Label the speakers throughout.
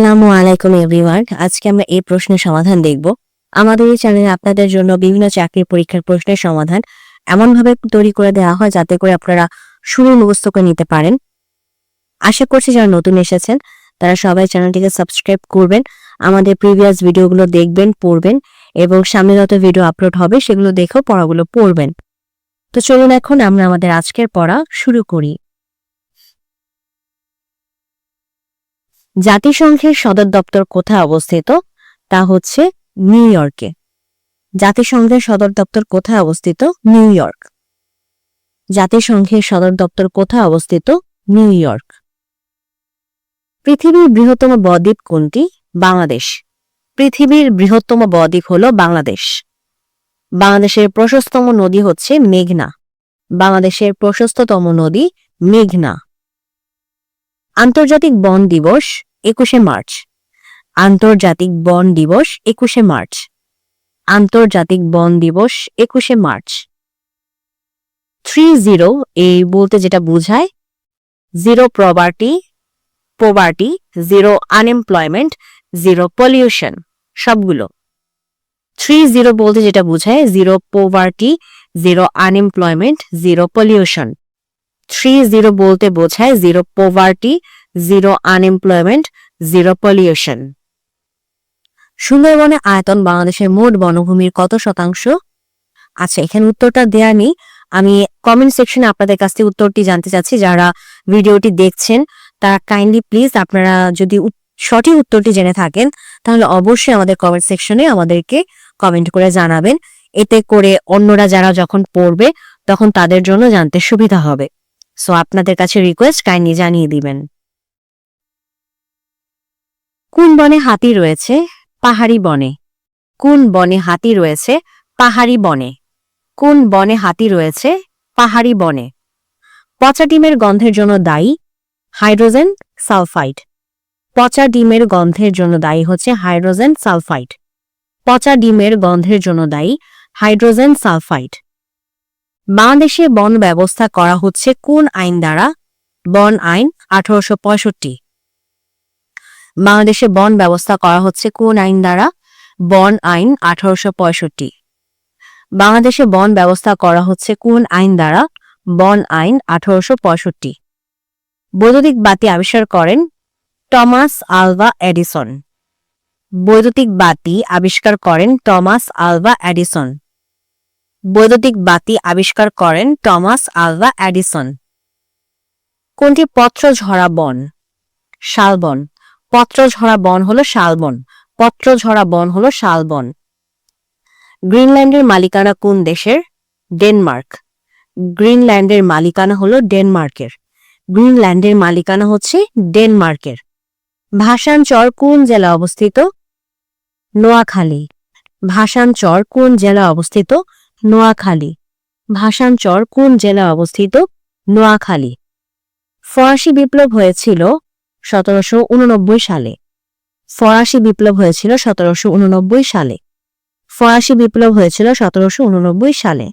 Speaker 1: আসসালামু আলাইকুম এভরিওয়ান। আজকে আমরা এই প্রশ্নের সমাধান দেখব। আমাদের এই চ্যানেলে আপনাদের জন্য বিভিন্ন চাকরির পরীক্ষার প্রশ্নের সমাধান এমনভাবে তৈরি করে দেওয়া হয় যাতে করে আপনারা শুনে মুখস্থ করে নিতে পারেন। আশা করছি যারা নতুন এসেছেন, তারা সবাই চ্যানেলটিকে সাবস্ক্রাইব করবেন, আমাদের প্রিভিয়াস ভিডিওগুলো দেখবেন, পড়বেন এবং সামনে যত ভিডিও আপলোড হবে সেগুলো দেখেও পড়াগুলো পড়বেন। তো চলুন এখন আমরা আমাদের আজকের পড়া শুরু করি। জাতিসংঘের সদর দপ্তর কোথায় অবস্থিত? তা হচ্ছে নিউ ইয়র্কে। জাতিসংঘের সদর দপ্তর কোথায় অবস্থিত? New York. জাতিসংঘের সদর দপ্তর কোথায় অবস্থিত? New York. পৃথিবীর বৃহত্তম বদ্বীপ কোনটি? বাংলাদেশ। পৃথিবীর বৃহত্তম বদ্বীপ হল বাংলাদেশ। বাংলাদেশের প্রশস্ততম নদী হচ্ছে মেঘনা। বাংলাদেশের প্রশস্ততম নদী মেঘনা। আন্তর্জাতিক বন দিবস একুশে মার্চ। আন্তর্জাতিক বন দিবস একুশে মার্চ। আন্তর্জাতিক বন দিবস একুশে মার্চ। থ্রি জিরো, এই বলতে যেটা বোঝায়, zero poverty poverty zero unemployment, zero pollution, সবগুলো। থ্রি জিরো বলতে যেটা বোঝায়, zero poverty zero unemployment, zero pollution. Three zero বলতে বোঝায়, zero poverty zero unemployment zero pollution সুন্দরবনে আয়তন বাংলাদেশের মোট বনভূমির কত শতাংশ? আচ্ছা এখানে উত্তরটা দেয়া নেই। আমি কমেন্ট সেকশনে আপনাদের কাছ থেকে উত্তরটি জানতে চাচ্ছি, যারা ভিডিওটি দেখছেন, তারা কাইন্ডলি প্লিজ আপনারা যদি সঠিক উত্তরটি জেনে থাকেন, তাহলে অবশ্যই আমাদের কমেন্ট সেকশনে আমাদেরকে কমেন্ট করে জানাবেন। এতে করে অন্যরা যারা যখন পড়বে, তখন তাদের জন্য জানতে সুবিধা হবে। সো আপনাদের কাছে রিকোয়েস্ট কাইন্ডলি জানিয়ে দিবেন। কোন বনে হাতি রয়েছে? পাহাড়ি বনে। কোন বনে হাতি রয়েছে? পাহাড়ি বনে। কোন বনে হাতি রয়েছে? পাহাড়ি বনে। পচা ডিমের গন্ধের জন্য দায়ী হাইড্রোজেন সালফাইড। পচা ডিমের গন্ধের জন্য দায়ী হচ্ছে হাইড্রোজেন সালফাইড। পচা ডিমের গন্ধের জন্য দায়ী হাইড্রোজেন সালফাইড। বাংলাদেশে বন ব্যবস্থা করা হচ্ছে কোন আইন দ্বারা? বন আইন আঠারোশো পঁয়ষট্টি। বাংলাদেশে বন ব্যবস্থা করা হচ্ছে কোন আইন দ্বারা? বন আইন আঠারোশো পঁয়ষট্টি। বাংলাদেশে বন ব্যবস্থা করা হচ্ছে কোন আইন দ্বারা? বন আইন আঠারোশো পঁয়ষট্টি। বৈদ্যুতিক বাতি আবিষ্কার করেন টমাস আলভা এডিসন। বৈদ্যুতিক বাতি আবিষ্কার করেন টমাস আলভা এডিসন। বৈদ্যুতিক বাতি আবিষ্কার করেন টমাস আলভা এডিসন। কোনটি পত্র ঝরা বন। শালবন পত্রঝরা বন হলো শালবন, পত্রঝরা বন হলো শালবন। গ্রিনল্যান্ডের মালিকানা কোন দেশের? ডেনমার্ক। গ্রিনল্যান্ডের মালিকানা হলো ডেনমার্কের। গ্রিনল্যান্ডের মালিকানা হচ্ছে ডেনমার্কের। ভাষানচর কোন জেলা অবস্থিত? নোয়াখালী। ভাষানচর কোন জেলা অবস্থিত? নোয়াখালী। ভাষানচর কোন জেলা অবস্থিত? নোয়াখালী। ফরাসি বিপ্লব হয়েছিল সতেরোশো উননব্বই সালে। ফরাসি বিপ্লব হয়েছিল সতেরোশো উননব্বই সালে। ফরাসি বিপ্লব হয়েছিল সতেরোশো উননব্বই সালে।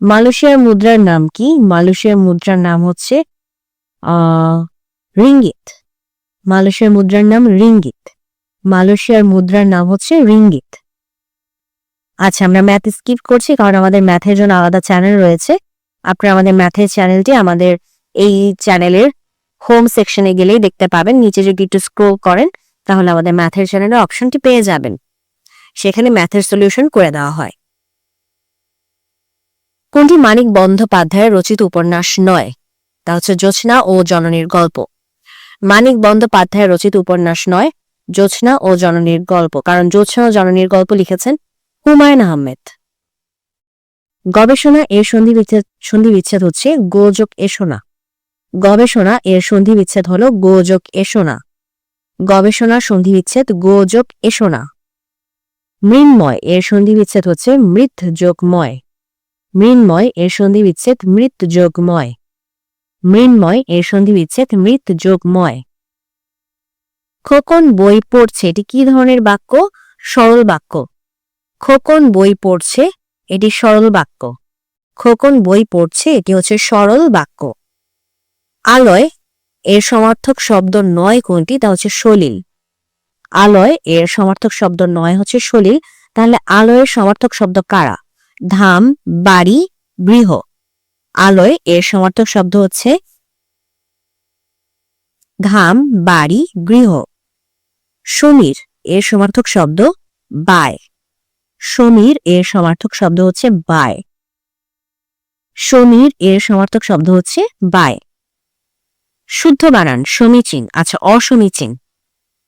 Speaker 1: মালয়েশিয়ার মুদ্রার নাম কি? মালয়েশিয়ার মুদ্রার নাম হচ্ছে রিঙ্গিত। মালয়েশিয়ার মুদ্রার নাম রিঙ্গিত। মালয়েশিয়ার মুদ্রার নাম হচ্ছে রিঙ্গিত। আচ্ছা আমরা ম্যাথ স্কিপ করছি কারণ আমাদের ম্যাথের জন্য আলাদা চ্যানেল রয়েছে। আপনারা আমাদের ম্যাথের চ্যানেলটি আমাদের এই চ্যানেলের হোম সেকশনে গেলেই দেখতে পাবেন। নিচে যদি একটু স্ক্রোল করেন, তাহলে আমাদের ম্যাথের চ্যানেলের অপশনটি পেয়ে যাবেন। সেখানে ম্যাথের সলিউশন করে দেওয়া হয়। কোনটি মানিক বন্দ্যোপাধ্যায়ের রচিত উপন্যাস নয়? তা হচ্ছে জোছনা ও জননীর গল্প। মানিক বন্দ্যোপাধ্যায়ের রচিত উপন্যাস নয় জোছনা ও জননীর গল্প। কারণ জোছনা ও জননীর গল্প লিখেছেন হুমায়ুন আহমেদ। গবেষণা এ সন্ধি বিচ্ছেদ সন্ধি বিচ্ছেদ হচ্ছে গোযোগ এসোনা গবেষণা এর সন্ধিবিচ্ছেদ হল গোযোগ এসোনা। গবেষণা সন্ধিবিচ্ছেদ গোযোগ এসোনা। মৃন্ময় এর সন্ধি বিচ্ছেদ হচ্ছে মৃত যোগময় মৃন্ময় এর সন্ধি বিচ্ছেদ মৃত যোগময় মৃন্ময় এর সন্ধি বিচ্ছেদ মৃত যোগময় খোকন বই পড়ছে, এটি কি ধরনের বাক্য? সরল বাক্য। খোকন বই পড়ছে, এটি সরল বাক্য। খোকন বই পড়ছে, এটি হচ্ছে সরল বাক্য। আলয় এর সমার্থক শব্দ নয় কোনটি? তা হচ্ছে সলিল। আলয় এর সমার্থক শব্দ নয় হচ্ছে সলিল। তাহলে আলয়ের সমার্থক শব্দ কারা? ধাম, বাড়ি, গৃহ। আলয় এর সমার্থক শব্দ হচ্ছে ধাম, বাড়ি, গৃহ। সমীর এর সমার্থক শব্দ বায়। সমীর এর সমার্থক শব্দ হচ্ছে বায়। সমীর এর সমার্থক শব্দ হচ্ছে বায়। শুদ্ধ বানান, সমীচীন আচ্ছা অসমীচীন।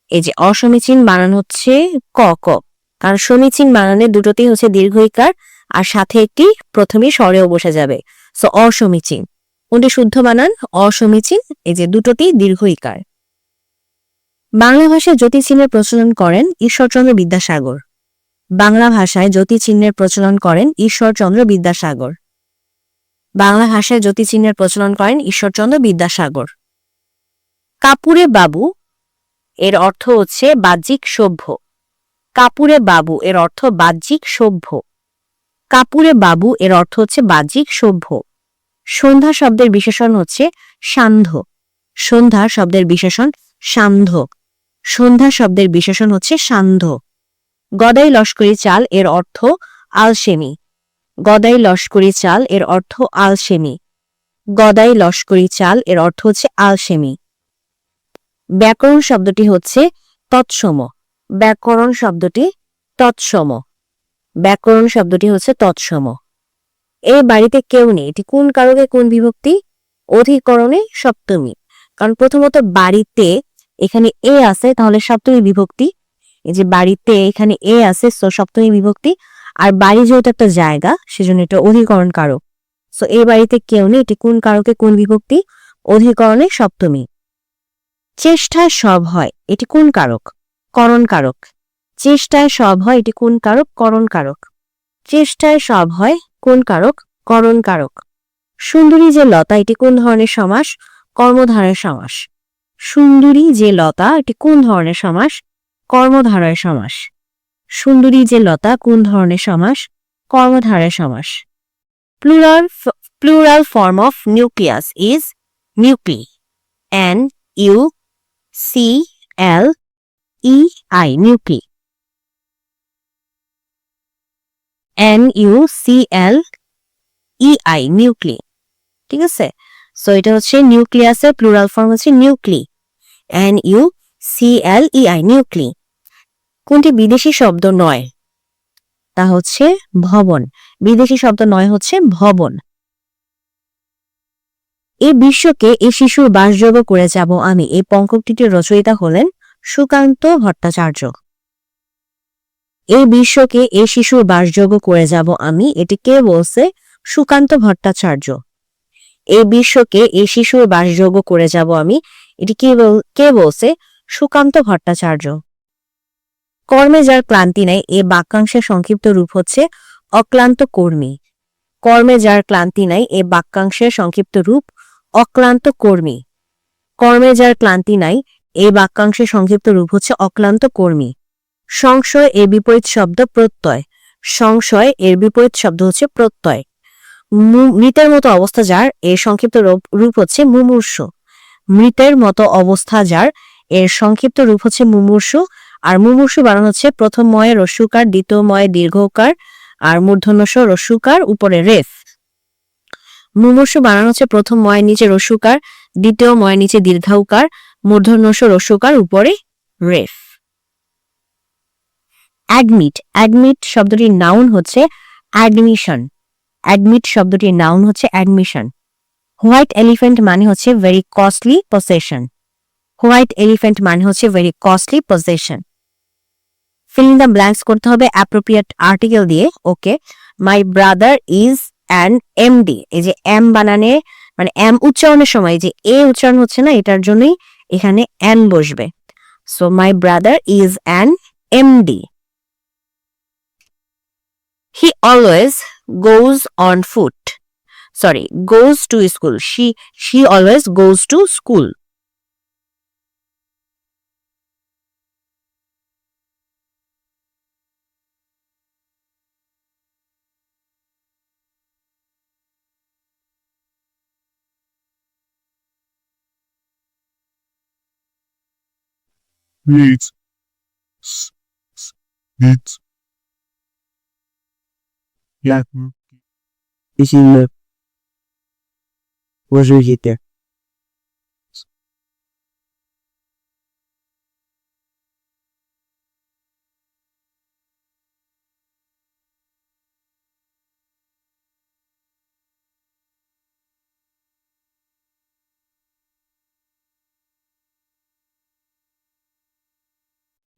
Speaker 1: এই যে অসমীচীন বানান হচ্ছে ক ক। কারণ সমীচীন বানানে দুটোতেই হচ্ছে দীর্ঘইকার আর সাথে একটি প্রথমে স্বরেও বসে যাবে। সো, অসমীচীন। কোনটি শুদ্ধ বানান? অসমীচীন, এই যে দুটোতেই দীর্ঘইকার। বাংলা ভাষায় জ্যোতি চিহ্নের প্রচলন করেন ঈশ্বরচন্দ্র বিদ্যাসাগর। বাংলা ভাষায় জ্যোতি চিহ্নের প্রচলন করেন ঈশ্বরচন্দ্র বিদ্যাসাগর। বাংলা ভাষায় জ্যোতি চিহ্নের প্রচলন করেন ঈশ্বরচন্দ্র বিদ্যাসাগর। কাপুরে বাবু, এর অর্থ হচ্ছে বাহ্যিক সভ্য। কাপুরে বাবু, এর অর্থ বাহ্যিক সভ্য। কাপুরে বাবু, এর অর্থ হচ্ছে বাহ্যিক সভ্য। সন্ধ্যা শব্দের বিশেষণ হচ্ছে সান্ধ্য। সন্ধ্যা শব্দের বিশেষণ সান্ধ্য। সন্ধ্যা শব্দের বিশেষণ হচ্ছে সান্ধ্য। গদাই লস্করি চাল, এর অর্থ আলসেমি। গদাই লস্করি চাল, এর অর্থ আলসেমি। গদাই লস্করি চাল, এর অর্থ হচ্ছে আলসেমি। ব্যাকরণ শব্দটি হচ্ছে তৎসম। ব্যাকরণ শব্দটি তৎসম। ব্যাকরণ শব্দটি হচ্ছে তৎসম। এই বাড়িতে কেউ নেই। এটি কোন কারকে? কোন বিভক্তি? অধিকরণে সপ্তমী। কারণ প্রথমত বাড়িতে এখানে এ আছে, তাহলে সপ্তমী বিভক্তি। এই যে বাড়িতে এখানে এ আছে সো সপ্তমী বিভক্তি। আর বাড়ি যেহেতু একটা জায়গা, সেজন্য এটা অধিকরণ কারক। সো এই বাড়িতে কেউ নেই। এটি কোন কারকে? কোন বিভক্তি? অধিকরণে সপ্তমী। চেষ্টায় সব হয়, এটি কোন কারক? করণ কারক। চেষ্টায় সব হয়, এটি কোন কারক? করণ কারক। চেষ্টায় সব হয়, কোন কারক? করণ কারক। সুন্দরী যে লতা, এটি কোন ধরনের সমাস? কর্মধারয় সমাস। সুন্দরী যে লতা, এটি কোন ধরনের সমাস? কর্মধারয় সমাস। সুন্দরী যে লতা, কোন ধরনের সমাস? কর্মধারয় সমাস। Plural plural form of nucleus is nuclei. And U C L E I nuclei N U C L E I nuclei ঠিক আছে? সো এটা হচ্ছে নিউক্লিয়াসের প্লুরাল ফর্ম হচ্ছে nuclei N U C L E I nuclei কোনটি বিদেশি শব্দ নয়? তা হচ্ছে ভবন। বিদেশি শব্দ নয় হচ্ছে ভবন। এই বিশ্বকে এই শিশুর বাসযোগ্য করে যাব আমি। এই পঙ্কটিটির রচয়িতা হলেন সুকান্ত ভট্টাচার্য। এই বিশ্বকে এই শিশুর বাসযোগ্য করে যাব আমি, এটি কে বলছে? সুকান্ত ভট্টাচার্য। এই বিশ্বকে এই শিশুর বাসযোগ্য করে যাব আমি, এটি কে কে বলছে? সুকান্ত ভট্টাচার্য। কর্মে যার ক্লান্তি নেই, এ বাক্যাংশের সংক্ষিপ্ত রূপ হচ্ছে অক্লান্ত কর্মী। কর্মে যার ক্লান্তি নাই, এ বাক্যাংশের সংক্ষিপ্ত রূপ অক্লান্ত কর্মী। কর্মে যার ক্লান্তি নাই, এই বাক্যাংশের সংক্ষিপ্ত রূপ হচ্ছে অক্লান্ত কর্মী। সংশয় এর বিপরীত শব্দ প্রত্যয়। সংশয় এর বিপরীত শব্দ হচ্ছে প্রত্যয়। মৃতের মতো অবস্থা যার, এর সংক্ষিপ্ত রূপ- রূপ হচ্ছে মুমূর্ষ। মৃতের মতো অবস্থা যার, এর সংক্ষিপ্ত রূপ হচ্ছে মুমূর্ষু। আর মুমূর্ষু বানানো হচ্ছে প্রথম ময়ে রস্যুকার দ্বিতীয় ময়ে দীর্ঘকার, আর মূর্ধন্যস রস্যুকার উপরে রেফ। মুমূর্ষু বানানো হচ্ছে প্রথম ময়ের নিচে রসুকার দ্বিতীয় ময়ের নিচে দীর্ঘাউকার মূর্ধন্যস রস্যুকার উপরে রেফ। অ্যাডমিট অ্যাডমিট শব্দটির নাউন হচ্ছে অ্যাডমিশন। অ্যাডমিট শব্দটির নাউন হচ্ছে অ্যাডমিশন। হোয়াইট এলিফ্যান্ট মানে হচ্ছে very costly possession. White elephant মানে হচ্ছে very costly possession. Filling the blanks করতে হবে অ্যাপ্রোপ্রিয়েট আর্টিকেল দিয়ে, okay? My brother is an MD এই যে এম বানানে মানে এম উচ্চারণের সময় যে এ উচ্চারণ হচ্ছে না, এটার জন্যই এখানে এন বসবে। So my brother is an MD he always goes on foot sorry goes to school she she always goes to school
Speaker 2: create it Ya. İçinde. Vazir gitti.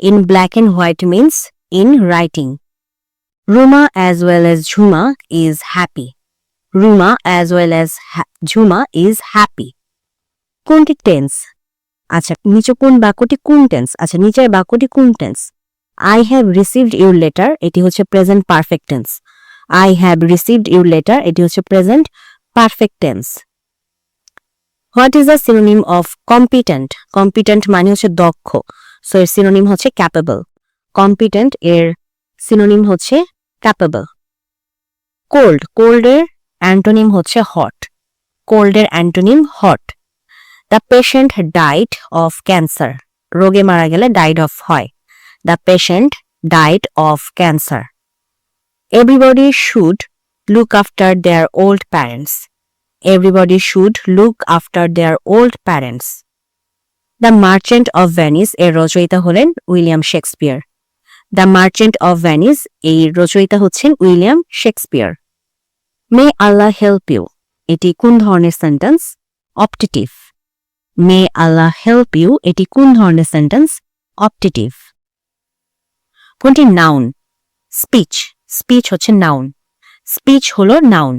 Speaker 1: In black and white means in writing. Ruma as well as Jhuma is happy. Ruma as well as Jhuma is happy. কোনটি tense আচ্ছা নিচে কোন বাক্যটি কোন tense আচ্ছা নিচের বাক্যটি কোন tense I have received your letter এটি হচ্ছে present perfect tense I have received your letter এটি হচ্ছে present perfect tense what is the synonym of competent competent মানে হচ্ছে দক্ষ। সো এর সিনোনিম হচ্ছে ক্যাপেবল কম্পিটেন্ট এর সিনোনিম হচ্ছে ক্যাপেবল কোল্ড কোল্ডের অ্যান্টোনিম হচ্ছে hot কোল্ডের antonym hot the patient died of cancer রোগে মারা গেলে ডাইড অফ হয়। The patient died of cancer everybody should look after their old parents everybody should look after their old parents the merchant of Venice এর রচয়িতা হলেন William Shakespeare. The merchant of Venice এই রচয়িতা হচ্ছেন William Shakespeare. May Allah help you এটি কোন ধরনের sentence optative may Allah help you এটি কোন ধরনের সেন্টেন্স অপটেটিভ কোনটি নাউন স্পিচ স্পিচ হচ্ছে নাউন স্পিচ হল নাউন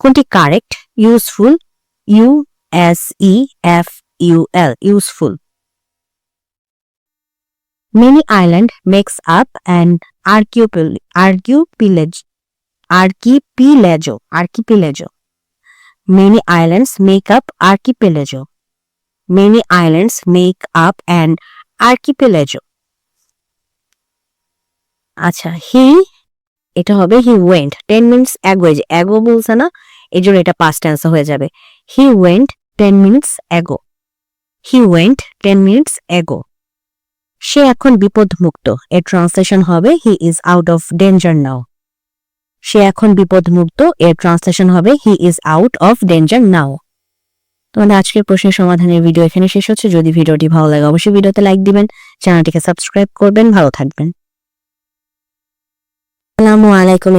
Speaker 1: কোনটি correct useful U S E F U L useful mini island makes up and archipelago archipelago archipelago mini islands make up archipelago mini islands make up and archipelago আচ্ছা he এটা হবে he went ten minutes ago যে ago বলছে না, এই জন্য এটা past answer হয়ে যাবে। He went ten minutes ago he went ten minutes ago সে এখন বিপদমুক্ত। এর ট্রান্সলেশন হবে he is out of danger now সে এখন বিপদমুক্ত এর ট্রান্সলেশন হবে he is out of danger now তোমাদের আজকের প্রশ্নের সমাধানের ভিডিও এখানে শেষ হচ্ছে। যদি ভিডিওটি ভালো লাগে, অবশ্যই ভিডিওতে লাইক দিবেন, চ্যানেলটিকে সাবস্ক্রাইব করবেন, ভালো থাকবেন। আসসালামু আলাইকুম